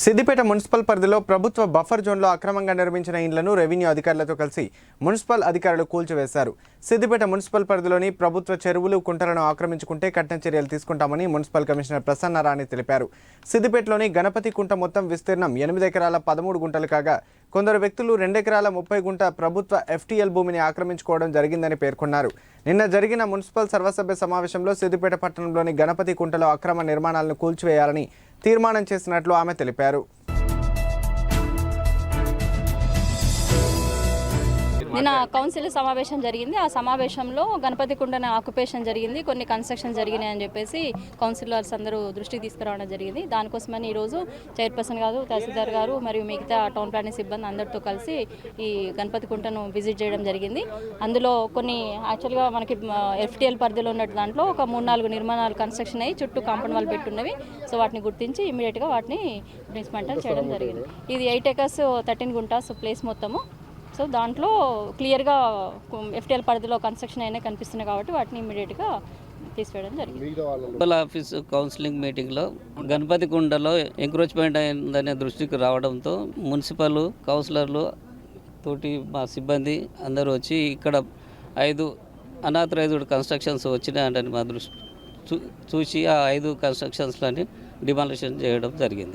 Siddipet municipal పరిధిలో ప్రభుత్వ buffer జోన్లో అక్రమంగా నిర్మించిన ఇండ్లను రెవెన్యూ అధికారులతో కలిసి మున్సిపల్ అధికారులు కూల్చివేశారు. సిద్దిపేట మున్సిపల్ పరిధిలోని ప్రభుత్వ చెరువులు కుంటలను ఆక్రమించుకుంటే కఠిన చర్యలు తీసుకుంటామని మున్సిపల్ కమిషనర్ ప్రసన్న రాణి తెలిపారు. సిద్దిపేటలోని గణపతి కుంట మొత్తం విస్తీర్ణం ఎనిమిది ఎకరాల పదమూడు గుంటలు కాగా కొందరు వ్యక్తులు రెండెకరాల ముప్పై గుంట ప్రభుత్వ ఎఫ్టీఎల్ భూమిని ఆక్రమించుకోవడం జరిగిందని పేర్కొన్నారు. నిన్న జరిగిన మున్సిపల్ సర్వసభ్య సమావేశంలో సిద్దిపేట పట్టణంలోని గణపతి కుంటలో అక్రమ నిర్మాణాలను కూల్చివేయాలని తీర్మానం చేసినట్లు ఆమె తెలిపారు. నిన్న కౌన్సిల్ సమావేశం జరిగింది. ఆ సమావేశంలో గణపతి కుండన ఆక్యుపేషన్ జరిగింది. కొన్ని కన్స్ట్రక్షన్ జరిగినాయి అని చెప్పేసి కౌన్సిలర్స్ అందరూ దృష్టికి తీసుకురావడం జరిగింది. దానికోసమని ఈరోజు చైర్పర్సన్ గారు తహసీల్దార్ గారు మరియు మిగతా టౌన్ ప్లానింగ్ సిబ్బంది అందరితో కలిసి ఈ గణపతి కుంటను విజిట్ చేయడం జరిగింది. అందులో కొన్ని యాక్చువల్గా మనకి ఎఫ్టీఎల్ పరిధిలో ఉన్న దాంట్లో ఒక మూడు నాలుగు నిర్మాణాలు కన్స్ట్రక్షన్ అయ్యి చుట్టూ కాంపౌండ్ వాళ్ళు పెట్టున్నవి. సో వాటిని గుర్తించి ఇమీడియట్గా వాటిని డిస్మెంటల్ చేయడం జరిగింది. ఇది eight acres thirteen guntas place మొత్తము. సో దాంట్లో క్లియర్గా ఎఫ్టీఎల్ పరిధిలో కన్స్ట్రక్షన్ అయినా కనిపిస్తున్నాయి కాబట్టి వాటిని ఇమీడియట్గా తీసివేయడం జరిగింది. మున్సిపల్ ఆఫీస్ కౌన్సిలింగ్ మీటింగ్లో గణపతి కుండలో ఎంక్రోచ్మెంట్ అయిందనే దృష్టికి రావడంతో మున్సిపల్ కౌన్సిలర్లు తోటి మా సిబ్బంది అందరూ వచ్చి ఇక్కడ ఐదు అనాథరైజ్డ్ కన్స్ట్రక్షన్స్ వచ్చినాయంటే మా దృష్టి చూ- చూసి ఆ ఐదు కన్స్ట్రక్షన్స్లని డిమాలిషన్ చేయడం జరిగింది.